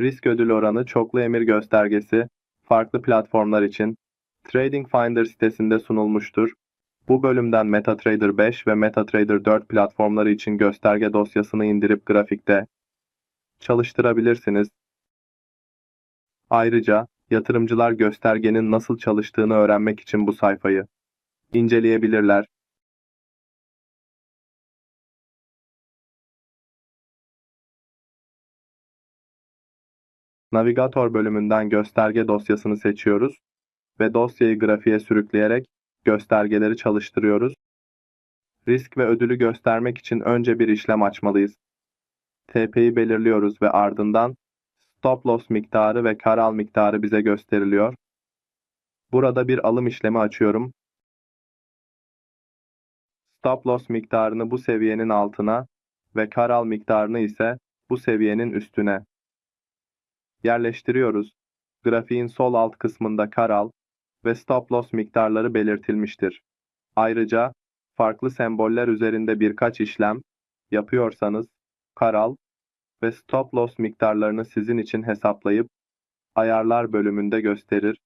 Risk ödül oranı çoklu emir göstergesi farklı platformlar için Trading Finder sitesinde sunulmuştur. Bu bölümden MetaTrader 5 ve MetaTrader 4 platformları için gösterge dosyasını indirip grafikte çalıştırabilirsiniz. Ayrıca yatırımcılar göstergenin nasıl çalıştığını öğrenmek için bu sayfayı inceleyebilirler. Navigator bölümünden gösterge dosyasını seçiyoruz ve dosyayı grafiğe sürükleyerek göstergeleri çalıştırıyoruz. Risk ve ödülü göstermek için önce bir işlem açmalıyız. TP'yi belirliyoruz ve ardından stop loss miktarı ve kar al miktarı bize gösteriliyor. Burada bir alım işlemi açıyorum. Stop loss miktarını bu seviyenin altına ve kar al miktarını ise bu seviyenin üstüne yerleştiriyoruz. Grafiğin sol alt kısmında kar al ve stop loss miktarları belirtilmiştir. Ayrıca farklı semboller üzerinde birkaç işlem yapıyorsanız kar al ve stop loss miktarlarını sizin için hesaplayıp ayarlar bölümünde gösterir.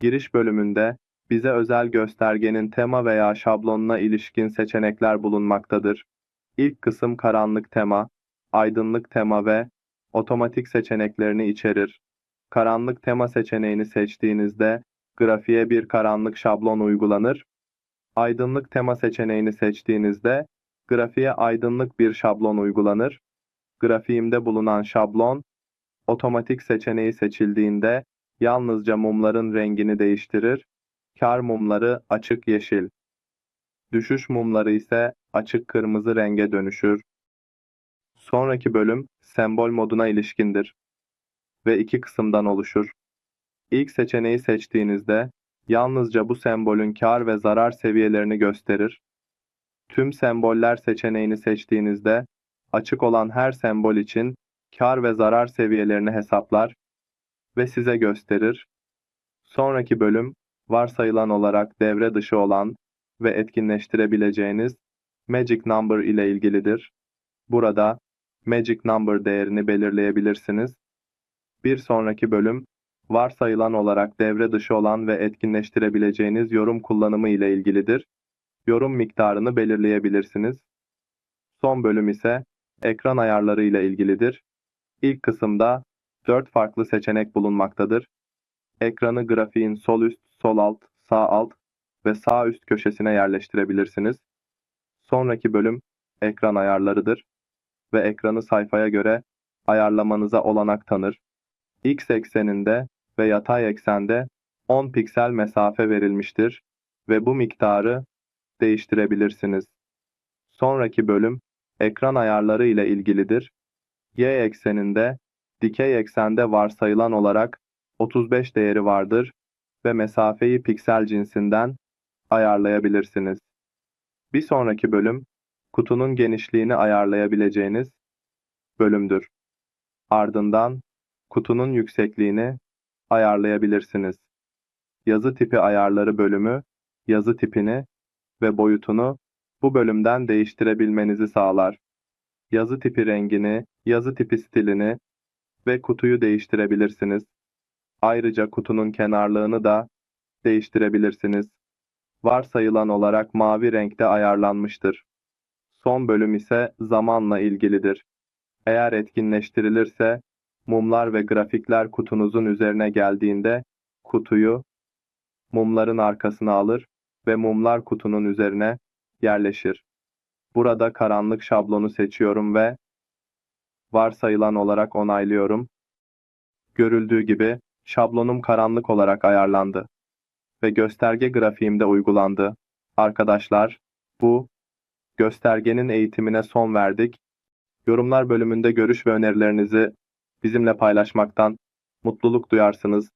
Giriş bölümünde bize özel göstergenin tema veya şablonuna ilişkin seçenekler bulunmaktadır. İlk kısım karanlık tema, aydınlık tema ve otomatik seçeneklerini içerir. Karanlık tema seçeneğini seçtiğinizde grafiğe bir karanlık şablon uygulanır. Aydınlık tema seçeneğini seçtiğinizde grafiğe aydınlık bir şablon uygulanır. Grafiğimde bulunan şablon otomatik seçeneği seçildiğinde yalnızca mumların rengini değiştirir. Kar mumları açık yeşil. Düşüş mumları ise açık kırmızı renge dönüşür. Sonraki bölüm sembol moduna ilişkindir ve iki kısımdan oluşur. İlk seçeneği seçtiğinizde yalnızca bu sembolün kar ve zarar seviyelerini gösterir. Tüm semboller seçeneğini seçtiğinizde açık olan her sembol için kar ve zarar seviyelerini hesaplar ve size gösterir. Sonraki bölüm varsayılan olarak devre dışı olan ve etkinleştirebileceğiniz Magic Number ile ilgilidir. Burada Magic Number değerini belirleyebilirsiniz. Bir sonraki bölüm varsayılan olarak devre dışı olan ve etkinleştirebileceğiniz yorum kullanımı ile ilgilidir. Yorum miktarını belirleyebilirsiniz. Son bölüm ise ekran ayarları ile ilgilidir. İlk kısımda 4 farklı seçenek bulunmaktadır. Ekranı grafiğin sol üst, sol alt, sağ alt ve sağ üst köşesine yerleştirebilirsiniz. Sonraki bölüm ekran ayarlarıdır ve ekranı sayfaya göre ayarlamanıza olanak tanır. X ekseninde ve yatay eksende 10 piksel mesafe verilmiştir ve bu miktarı değiştirebilirsiniz. Sonraki bölüm ekran ayarları ile ilgilidir. Y ekseninde dikey eksende varsayılan olarak 35 değeri vardır ve mesafeyi piksel cinsinden ayarlayabilirsiniz. Bir sonraki bölüm kutunun genişliğini ayarlayabileceğiniz bölümdür. Ardından kutunun yüksekliğini ayarlayabilirsiniz. Yazı tipi ayarları bölümü yazı tipini ve boyutunu bu bölümden değiştirebilmenizi sağlar. Yazı tipi rengini, yazı tipi stilini ve kutuyu değiştirebilirsiniz. Ayrıca kutunun kenarlığını da değiştirebilirsiniz. Varsayılan olarak mavi renkte ayarlanmıştır. Son bölüm ise zamanla ilgilidir. Eğer etkinleştirilirse mumlar ve grafikler kutunuzun üzerine geldiğinde kutuyu mumların arkasına alır ve mumlar kutunun üzerine yerleşir. Burada karanlık şablonu seçiyorum ve varsayılan olarak onaylıyorum. Görüldüğü gibi şablonum karanlık olarak ayarlandı ve gösterge grafiğimde uygulandı. Arkadaşlar, bu göstergenin eğitimine son verdik. Yorumlar bölümünde görüş ve önerilerinizi bizimle paylaşmaktan mutluluk duyarsınız.